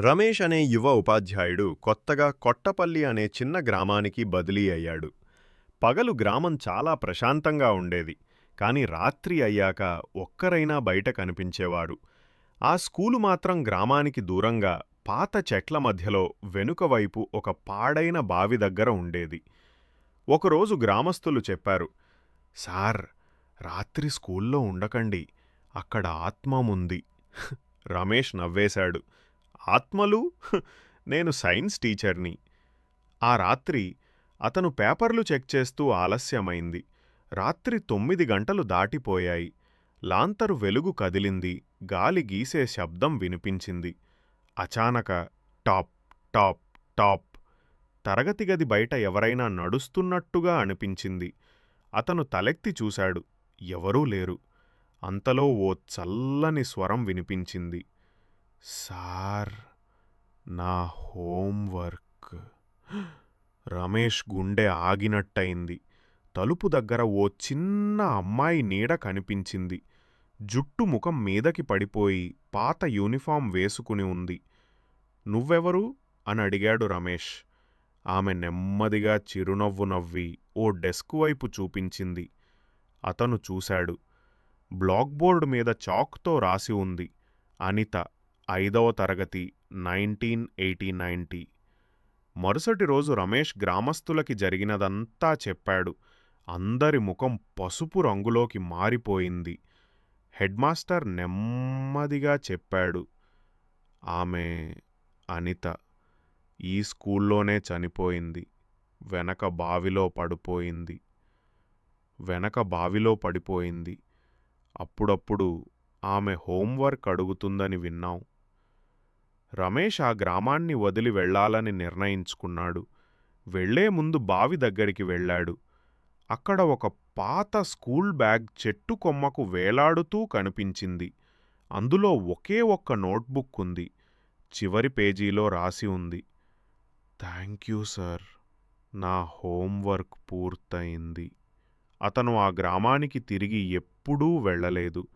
రమేష్ అనే యువ ఉపాధ్యాయుడు కొత్తగా కొట్టపల్లి అనే చిన్న గ్రామానికి బదిలీ అయ్యాడు. పగలు గ్రామం చాలా ప్రశాంతంగా ఉండేది కాని రాత్రి అయ్యాక ఒక్కరైనా బయట కనిపించేవారు. ఆ స్కూలు మాత్రం గ్రామానికి దూరంగా పాత చెట్ల మధ్యలో వెనుక వైపు ఒక పాడైన బావి దగ్గర ఉండేది. ఒకరోజు గ్రామస్తులు చెప్పారు సార్ రాత్రి స్కూల్లో ఉండకండి అక్కడ ఆత్మముంది. రమేష్ నవ్వేశాడు ఆత్మలు? నేను సైన్స్ టీచర్ని. ఆ రాత్రి అతను పేపర్లు చెక్ చేస్తూ ఆలస్యమైంది. రాత్రి తొమ్మిది గంటలు దాటిపోయాయి. లాంతరు వెలుగు కదిలింది. గాలి గీసే శబ్దం వినిపించింది. అచానక టాప్ టాప్ టాప్. తరగతి గది బయట ఎవరైనా నడుస్తున్నట్టుగా అనిపించింది. అతను తలెత్తి చూశాడు. ఎవరూ లేరు. అంతలో ఓ చల్లని స్వరం వినిపించింది. సార్ నా హోంవర్క్. రమేష్ గుండె ఆగినట్టయింది. తలుపు దగ్గర ఓ చిన్న అమ్మాయి నీడ కనిపించింది. జుట్టు ముఖం మీదకి పడిపోయి పాత యూనిఫాం వేసుకుని ఉంది. నువ్వెవరు? అని అడిగాడు రమేష్. ఆమె నెమ్మదిగా చిరునవ్వు నవ్వి ఓ డెస్క్ వైపు చూపించింది. అతను చూశాడు. బ్లాక్ బోర్డు మీద చాక్తో రాసి ఉంది. అనిత ఐదవ తరగతి నైన్టీన్ ఎయిటీ నైంటీ మరుసటి రోజు రమేష్ గ్రామస్తులకి జరిగినదంతా చెప్పాడు. అందరి ముఖం పసుపు రంగులోకి మారిపోయింది. హెడ్మాస్టర్ నెమ్మదిగా చెప్పాడు. ఆమె అనిత ఈ స్కూల్లోనే చనిపోయింది. వెనక బావిలో పడిపోయింది. వెనక బావిలో పడిపోయింది. అప్పుడప్పుడు ఆమె హోంవర్క్ అడుగుతుందని విన్నాం. రమేష్ ఆ గ్రామాన్ని వదిలి వెళ్ళాలని నిర్ణయించుకున్నాడు. వెళ్ళే ముందు బావి దగ్గరికి వెళ్ళాడు. అక్కడ ఒక పాత స్కూల్ బ్యాగ్ చెట్టు కొమ్మకు వేలాడుతూ కనిపించింది. అందులో ఒకే ఒక్క నోట్బుక్ ఉంది. చివరి పేజీలో రాసి ఉంది. Thank you sir. నా హోంవర్క్ పూర్తయింది. అతను ఆ గ్రామానికి తిరిగి ఎప్పుడూ వెళ్ళలేదు.